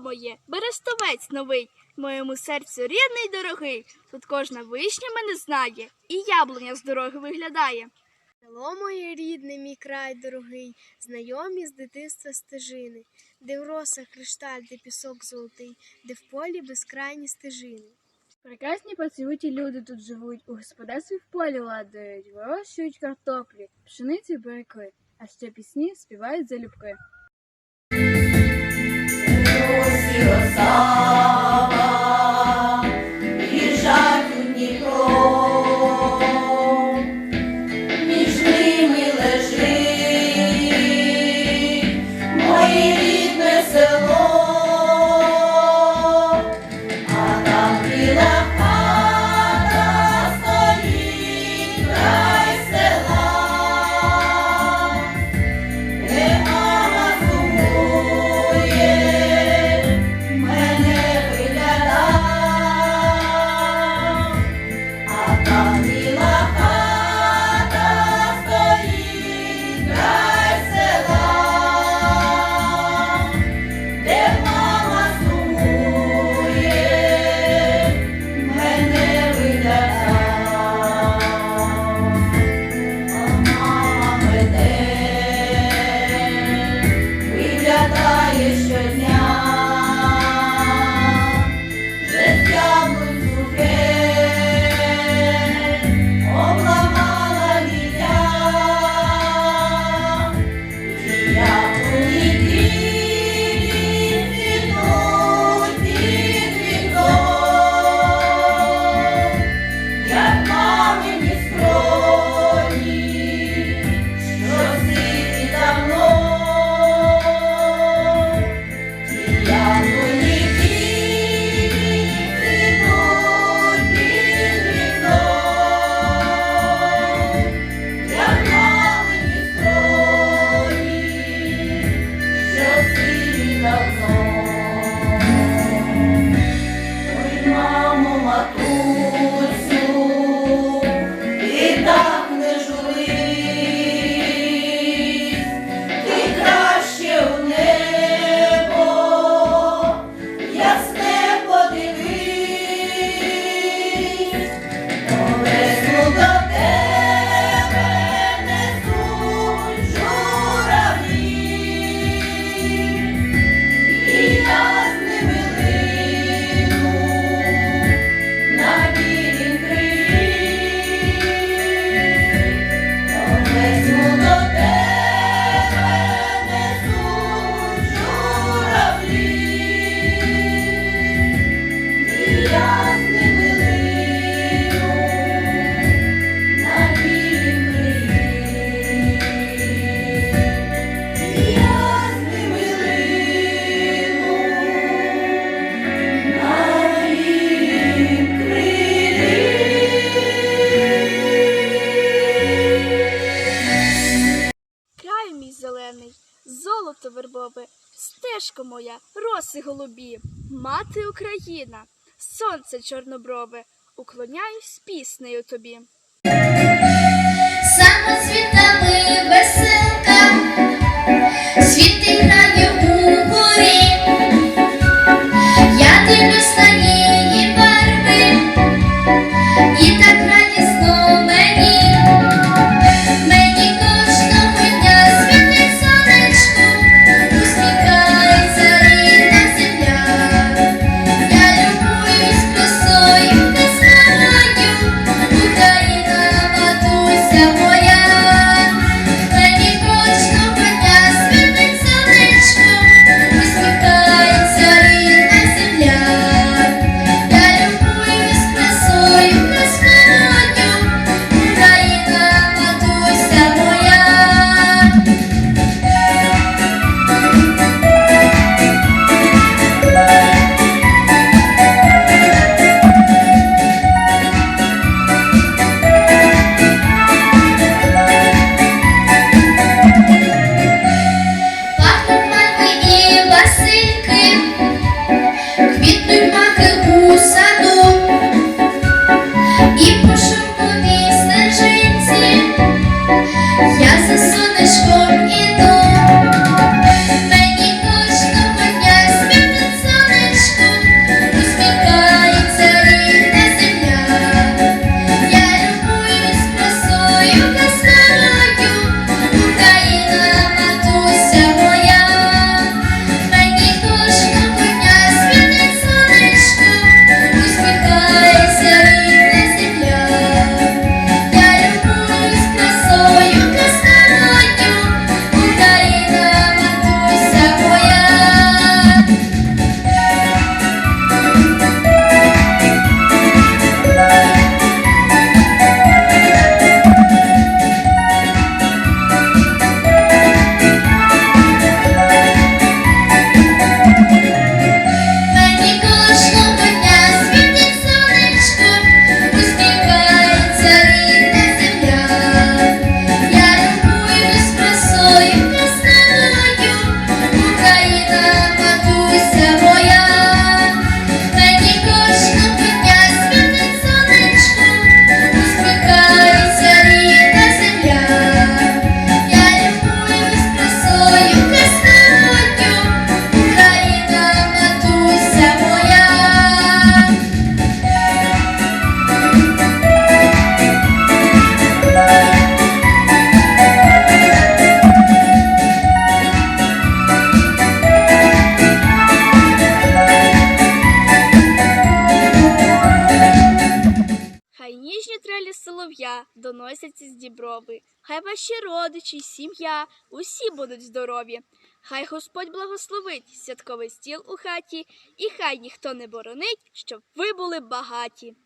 село моє, Берестовець новий, моєму серцю рідний дорогий. Тут кожна вишня мене знає, і яблуня з дороги виглядає. Село моє рідне, мій край дорогий, знайомі з дитинства стежини, де в росах кришталь, де пісок золотий, де в полі безкрайні стежини. Прекрасні працюючі люди тут живуть, у господарстві в полі ладають, вирощують картоплі, пшениці й а ще пісні співають залюбки. Your song. Золото вербове, стежко моя, роси голубі, мати Україна, сонце чорноброве, уклоняюсь піснею тобі. Трелі солов'я доносяться з діброви. Хай ваші родичі, сім'я, усі будуть здорові. Хай Господь благословить святковий стіл у хаті, і хай ніхто не боронить, щоб ви були багаті.